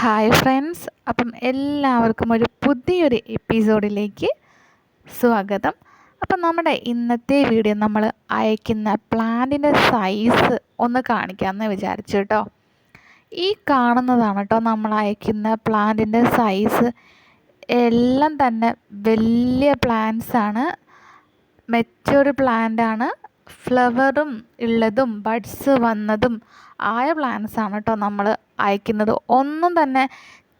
Hi friends അപ്പം എല്ലാവർക്കും ഒരു പുതിയൊരു എപ്പിസോഡിലേക്ക് സ്വാഗതം. അപ്പം നമ്മുടെ ഇന്നത്തെ വീഡിയോ നമ്മൾ അയക്കുന്ന പ്ലാന്റിന്റെ സൈസ് ഒന്ന് കാണിക്കാമെന്ന് വിചാരിച്ചു കേട്ടോ. ഈ കാണുന്നതാണ് കേട്ടോ നമ്മൾ അയക്കുന്ന പ്ലാന്റിന്റെ സൈസ് എല്ലാം തന്നെ വലിയ പ്ലാന്റ്സാണ് പ്ലാന്റ് ആണ്. ഫ്ലവറും ഉള്ളതും ബഡ്സ് വന്നതും ആയ പ്ലാന്റ്സ് ആണ് കേട്ടോ നമ്മൾ അയക്കുന്നത്. ഒന്നും തന്നെ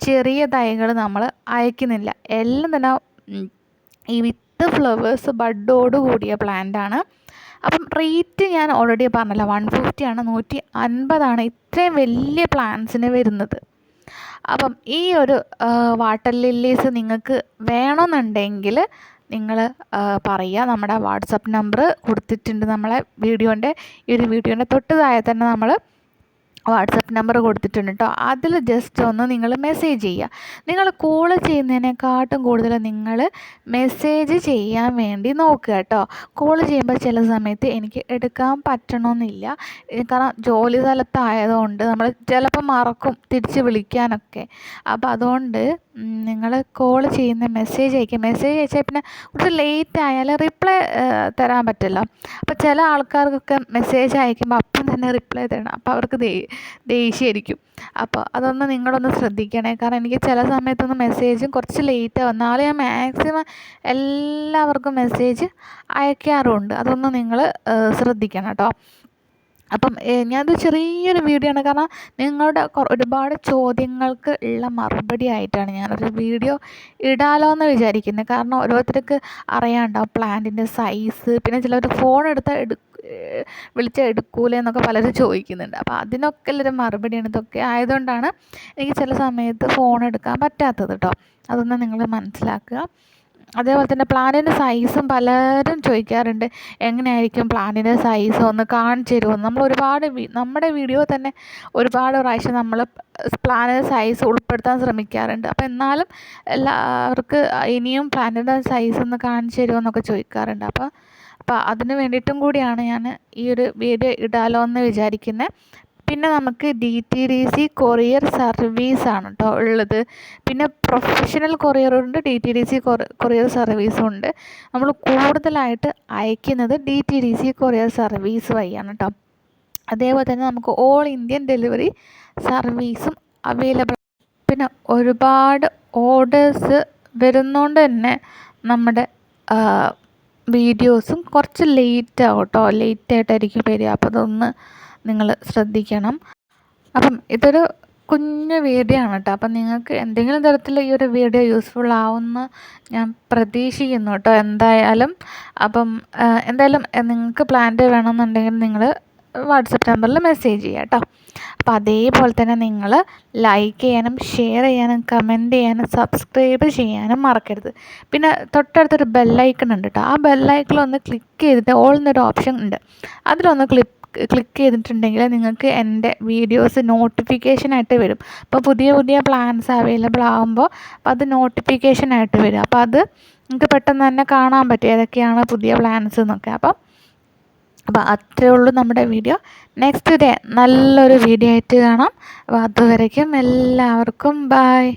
ചെറിയ തൈകൾ നമ്മൾ അയക്കുന്നില്ല. എല്ലാം തന്നെ ഈ വിത്ത് ഫ്ലവേഴ്സ് ബഡോട് കൂടിയ പ്ലാന്റ് ആണ്. അപ്പം റേറ്റ് ഞാൻ ഓൾറെഡി പറഞ്ഞല്ലോ വൺ ഫിഫ്റ്റിയാണ് നൂറ്റി അൻപതാണ് ഇത്രയും വലിയ പ്ലാന്റ്സിന് വരുന്നത്. അപ്പം ഈ ഒരു വാട്ടർ ലില്ലീസ് നിങ്ങൾക്ക് വേണമെന്നുണ്ടെങ്കിൽ നിങ്ങൾ പറയുക. നമ്മുടെ വാട്സപ്പ് നമ്പർ കൊടുത്തിട്ടുണ്ട് നമ്മളെ വീഡിയോന്റെ. ഈ ഒരു വീഡിയോന്റെ തൊട്ട് താഴെ തന്നെ നമ്മൾ വാട്സപ്പ് നമ്പർ കൊടുത്തിട്ടുണ്ട് കേട്ടോ അതിൽ ജസ്റ്റ് ഒന്ന് നിങ്ങൾ മെസ്സേജ് ചെയ്യുക. നിങ്ങൾ കോൾ ചെയ്യുന്നതിനെക്കാട്ടും കൂടുതൽ നിങ്ങൾ മെസ്സേജ് ചെയ്യാൻ വേണ്ടി നോക്കുക കേട്ടോ കോൾ ചെയ്യുമ്പോൾ ചില സമയത്ത് എനിക്ക് എടുക്കാൻ പറ്റണമെന്നില്ല കാരണം ജോലി സ്ഥലത്തായതുകൊണ്ട് നമ്മൾ ചിലപ്പോൾ മറക്കും തിരിച്ച് വിളിക്കാനൊക്കെ. അപ്പോൾ അതുകൊണ്ട് നിങ്ങൾ കോൾ ചെയ്യുന്ന മെസ്സേജ് അയക്കുക. മെസ്സേജ് അയച്ചാൽ പിന്നെ കുറച്ച് ലേറ്റ് ആയാൽ റിപ്ലൈ തരാൻ പറ്റില്ല. അപ്പോൾ ചില ആൾക്കാർക്കൊക്കെ മെസ്സേജ് അയക്കുമ്പോൾ അപ്പം തന്നെ റിപ്ലൈ തരണം. അപ്പോൾ അവർക്ക് ദേഷ്യമായിരിക്കും. അപ്പോൾ അതൊന്ന് നിങ്ങളൊന്ന് ശ്രദ്ധിക്കണേ. കാരണം എനിക്ക് ചില സമയത്തൊന്ന് മെസ്സേജും കുറച്ച് ലേറ്റ് ആവും. നാളെ ഞാൻ മാക്സിമം എല്ലാവർക്കും മെസ്സേജ് അയക്കാറുണ്ട്. അതൊന്ന് നിങ്ങൾ ശ്രദ്ധിക്കണം കേട്ടോ. അപ്പം ഞാനത് ചെറിയൊരു വീഡിയോ ആണ്. കാരണം നിങ്ങളുടെ ഒരുപാട് ചോദ്യങ്ങൾക്ക് ഉള്ള മറുപടി ആയിട്ടാണ് ഞാനൊരു വീഡിയോ ഇടാലോ എന്ന് വിചാരിക്കുന്നത് കാരണം ഓരോരുത്തർക്ക് അറിയാണ്ടാവും പ്ലാന്റിന്റെ സൈസ് പിന്നെ ചിലർ ഫോൺ എടുത്താൽ എടു വിളിച്ചാൽ എടുക്കൂലേ എന്നൊക്കെ പലരും ചോദിക്കുന്നുണ്ട്. അപ്പോൾ അതിനൊക്കെ ഉള്ളൊരു മറുപടിയാണ് ഇതൊക്കെ ആയതുകൊണ്ടാണ് എനിക്ക് ചില സമയത്ത് ഫോൺ എടുക്കാൻ പറ്റാത്തത് കേട്ടോ അതൊന്ന് നിങ്ങൾ മനസ്സിലാക്കുക. അതേപോലെ തന്നെ പ്ലാനിന്റെ സൈസും പലരും ചോദിക്കാറുണ്ട്. എങ്ങനെയായിരിക്കും പ്ലാനിന്റെ സൈസ് ഒന്ന് കാണിച്ചു തരുമോ നമ്മൾ ഒരുപാട് നമ്മുടെ വീഡിയോ തന്നെ ഒരുപാട് പ്രാവശ്യം നമ്മൾ പ്ലാനിന്റെ സൈസ് ഉൾപ്പെടുത്താൻ ശ്രമിക്കാറുണ്ട്. അപ്പോൾ എന്നാലും എല്ലാവർക്ക് ഇനിയും പ്ലാനിന്റെ സൈസ് ഒന്ന് കാണിച്ചു തരുമോ എന്നൊക്കെ ചോദിക്കാറുണ്ട്. അപ്പോൾ അപ്പോൾ അതിന് വേണ്ടിയിട്ടും കൂടിയാണ് ഞാൻ ഈ ഒരു വീഡിയോ ഇടാലോ എന്ന് വിചാരിക്കുന്നത് പിന്നെ നമുക്ക് D T D C courier സർവീസാണ് കേട്ടോ ഉള്ളത്. പിന്നെ professional കൊറിയറുണ്ട് D T D C courier സർവീസും ഉണ്ട്. നമ്മൾ കൂടുതലായിട്ട് അയക്കുന്നത് D T D C courier service വഴിയാണ് കേട്ടോ അതേപോലെ തന്നെ നമുക്ക് ഓൾ ഇന്ത്യൻ ഡെലിവറി സർവീസും അവൈലബിൾ പിന്നെ ഒരുപാട് ഓർഡേഴ്സ് വരുന്നതുകൊണ്ട് തന്നെ നമ്മുടെ വീഡിയോസും കുറച്ച് ലേറ്റ് ആവും കേട്ടോ. ലേറ്റ് ആയിട്ടായിരിക്കും വരിക. അപ്പോൾ അതൊന്ന് നിങ്ങൾ ശ്രദ്ധിക്കണം. അപ്പം ഇതൊരു കുഞ്ഞു വീഡിയോ ആണ് കേട്ടോ. അപ്പം നിങ്ങൾക്ക് എന്തെങ്കിലും തരത്തിൽ ഈ ഒരു വീഡിയോ യൂസ്ഫുൾ ആവുമെന്ന് ഞാൻ പ്രതീക്ഷിക്കുന്നു കേട്ടോ. എന്തായാലും അപ്പം എന്തായാലും നിങ്ങൾക്ക് പ്ലാന്റ് വേണമെന്നുണ്ടെങ്കിൽ നിങ്ങൾ വാട്സപ്പ് നമ്പറിൽ മെസ്സേജ് ചെയ്യാം കേട്ടോ അപ്പോൾ അതേപോലെ തന്നെ നിങ്ങൾ ലൈക്ക് ചെയ്യാനും ഷെയർ ചെയ്യാനും കമന്റ് ചെയ്യാനും സബ്സ്ക്രൈബ് ചെയ്യാനും മറക്കരുത്. പിന്നെ തൊട്ടടുത്തൊരു ബെല്ലൈക്കൺ ഉണ്ട് കേട്ടോ ആ ബെല്ലൈക്കൺ ക്ലിക്ക് ചെയ്തിട്ട് ഓൾ എന്നൊരു ഓപ്ഷൻ ഉണ്ട്. അതിലൊന്ന് ക്ലിക്ക് ക്ലിക്ക് ചെയ്തിട്ടുണ്ടെങ്കിൽ നിങ്ങൾക്ക് എന്റെ വീഡിയോസ് നോട്ടിഫിക്കേഷനായിട്ട് വരും. അപ്പോൾ പുതിയ പുതിയ പ്ലാൻസ് അവൈലബിൾ ആകുമ്പോൾ അപ്പോൾ അത് നോട്ടിഫിക്കേഷനായിട്ട് വരും. അപ്പോൾ അത് നിങ്ങൾക്ക് പെട്ടെന്ന് തന്നെ കാണാൻ പറ്റും ഏതൊക്കെയാണ് പുതിയ പ്ലാൻസ് എന്നൊക്കെ. അപ്പം അപ്പോൾ അത്രേ ഉള്ളൂ നമ്മുടെ വീഡിയോ. നെക്സ്റ്റ് ഡേ നല്ലൊരു വീഡിയോ ആയിട്ട് കാണാം. അപ്പോൾ അതുവരയ്ക്കും എല്ലാവർക്കും ബായ്